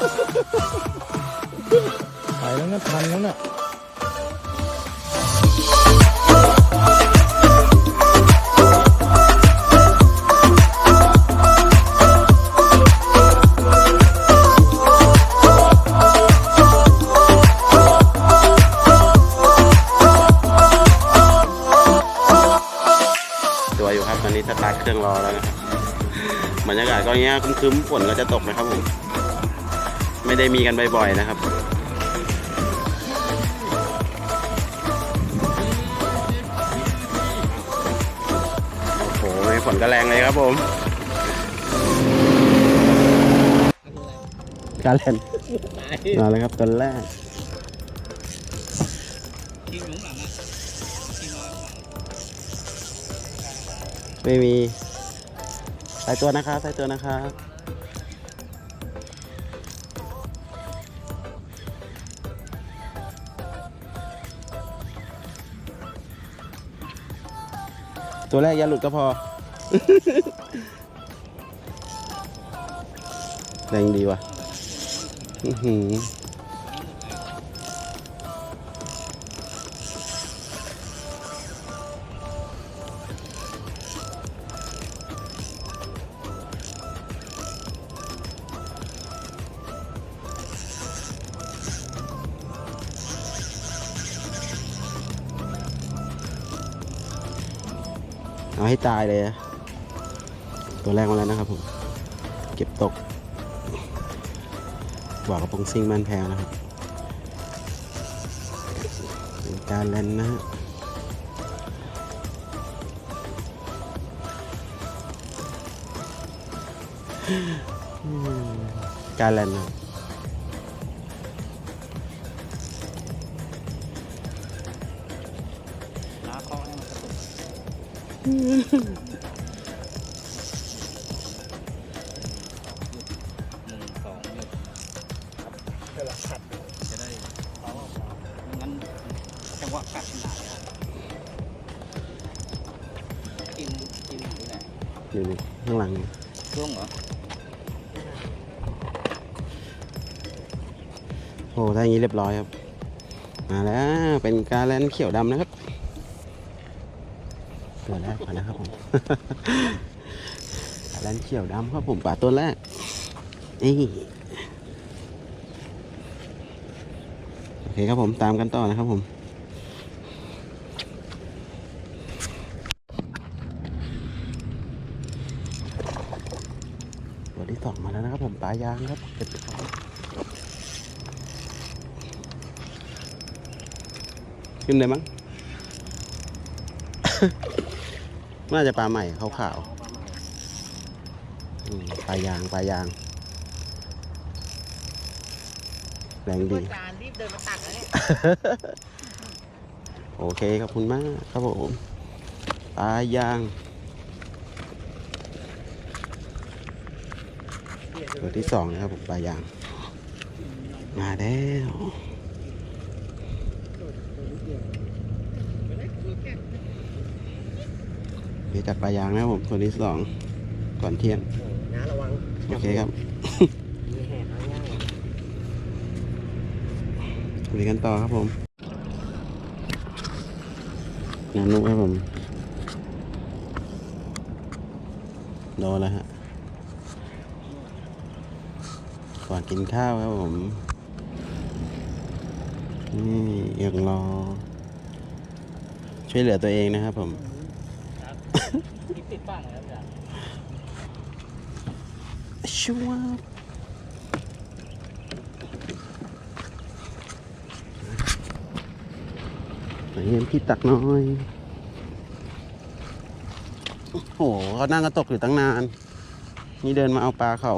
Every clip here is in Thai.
ไปแล้วนะทันแล้วนะ่ะตัวอยู่ครับตอนนี้สตาร์ทเครื่องรอแล้วนะบรรยากาศก็เงี้ยคุ้มๆฝนก็จะตกนะครับผม ไม่ได้มีกันบ่อยๆนะครับ โอ้โหฝนก็แรงเลยครับผมการเล่นมาเลยครับตัวแรกยิงหลุมหลังอะยิงน้อยไม่มี ใส่ตัวนะครับ ใส่ตัวนะครับ ตัวแรกอย่าหลุดก็พอ แรงดีว่ะ เอาให้ตายเลย ตัวแรกมาแล้วนะครับผมเก็บตกบอกกระพงซิ่งมันแพงนะครับเป็นการเล่นนะฮะการเล่นนะ กหนึ่งสองหยุดจะได้เอางั้นจังหวะกัดขนาดนี้กินกินหรือไงอยู่นี่ข้างหลังนี่ช่วงเหรอโอ้ถ้าอย่างนี้เรียบร้อยครับ มาแล้ว เป็นการเล่นเขียวดำนะครับ ตัวแรกก่อนนะครับผมการเล่นเขียวดำครับผมป่าตัวแรกนี่โอเคครับผมตามกันต่อนะครับผมตัวที่สองมาแล้วนะครับผมปลายางครับเก็บไปก่อนขึ้นได้มั้ง น่าจะปลาใหม่ขาวๆอืมปลายางปลายาง แรงดี จานรีบเดินมาตักแล้วเนี่ย โอเคขอบคุณมากครับผมปลายางตัวที่สองนะครับผมปลายาง มาแล้ว เดี๋ยวจัดปลายางนะครับผมตัวที่สองก่อนเที่ยงนะระวังโอเคครับมีแห่ทางย่างคุยกันต่อครับผมนานุครับผมโดนแล้วฮะก่อนกินข้าวครับผม นี่ยังรอ ช่วยเหลือตัวเองนะครับผม คิดติดบ้างแล้วจ้ะชัวไหนเห็นพี่ตักน้อย โอ้โหเขานั่งกระตกอยู่ตั้งนาน นี่เดินมาเอาปลาเขา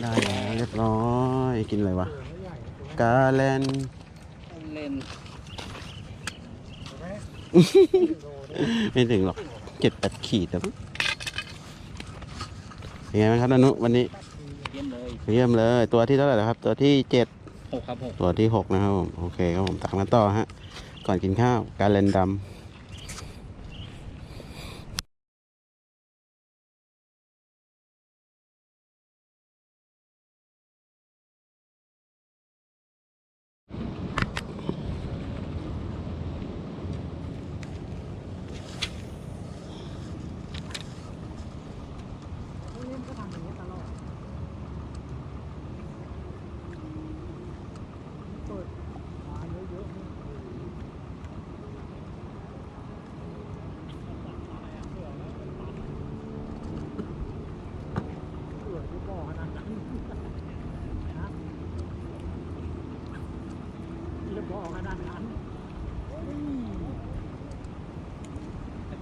ได้แล้วเรียบร้อย กินอะไรวะ กาแลนเลน ไม่ถึงหรอกเจ็ดแปดขีดแต่มั้งเป็นไงบ้างครับนานุวันนี้เยี่ยมเลยเยี่ยมเลย ตัวที่เท่าไหร่แล้วครับ ตัวที่เจ็ดหกครับหกตัวที่หกนะครับผมโอเคครับผมตามกันต่อฮะ ก่อนกินข้าวการเลนดำ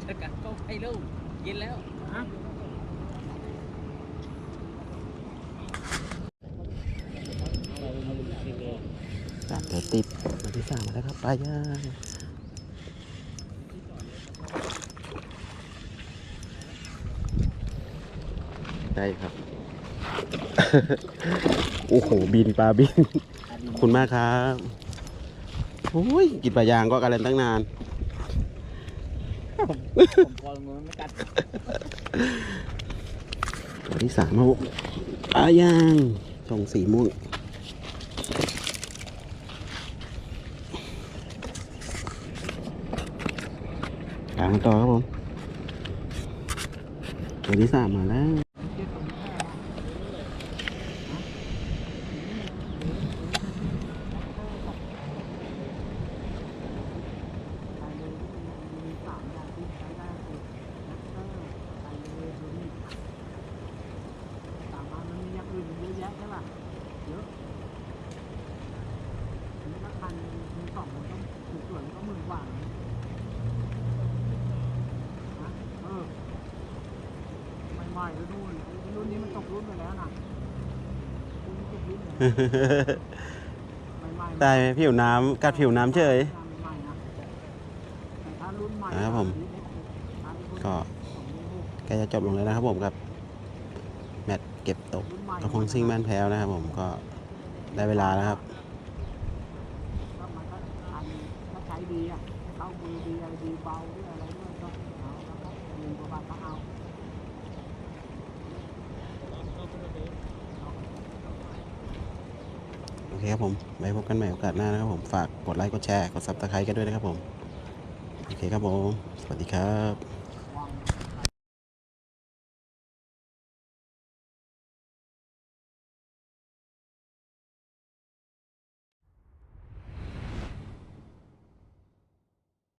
อากาศก็ให้เร็วเย็นแล้วฮะสามตัวติดตัวที่สามมาแล้วครับปลาย่างได้ครับ โอ้โห บินปลาบินขอบคุณมากครับโอ้ยกินปลายางก็กันเล่นตั้งนาน ผมพอมือไม่กัด ตัวที่สามครับผมปลายางช่องสีม่วงกลางต่อครับผมตัวที่สามมาแล้ว สามอันมันมีอย่างอื่นเยอะแยะใช่ป่ะเยอะอันนี้ราคามีสองมันต้องถูกส่วนก็หมื่นกว่านะเออ ใหม่ๆแล้วนู่นไอ้รุ่นนี้มันตกรุ่นไปแล้วนะรุ่นนี้ตกรุ่นแล้วใหม่ๆได้ไหมผิวน้ำกัดผิวน้ำเฉย ใหม่ๆนะแต่ถ้ารุ่นใหม่ครับผม ก็ ใกล้จะจบลงแล้วนะครับผมกับ แมตช์เก็บตกกระพงซิ่งบ้านแพ้วนะครับผมก็ได้เวลาแล้วครับ ก็มันก็อันถ้าใช้ดีอะเข้ามือดีอะไรดีเบาด้วยอะไรด้วยก็เอาแล้วก็หนึ่งกว่าบาทก็เอา โอเค ครับผมไว้พบกันใหม่โอกาสหน้านะครับผมฝากกดไลค์กดแชร์กดซับสไครต์กันด้วยนะครับผมโอเคครับผม สวัสดีครับ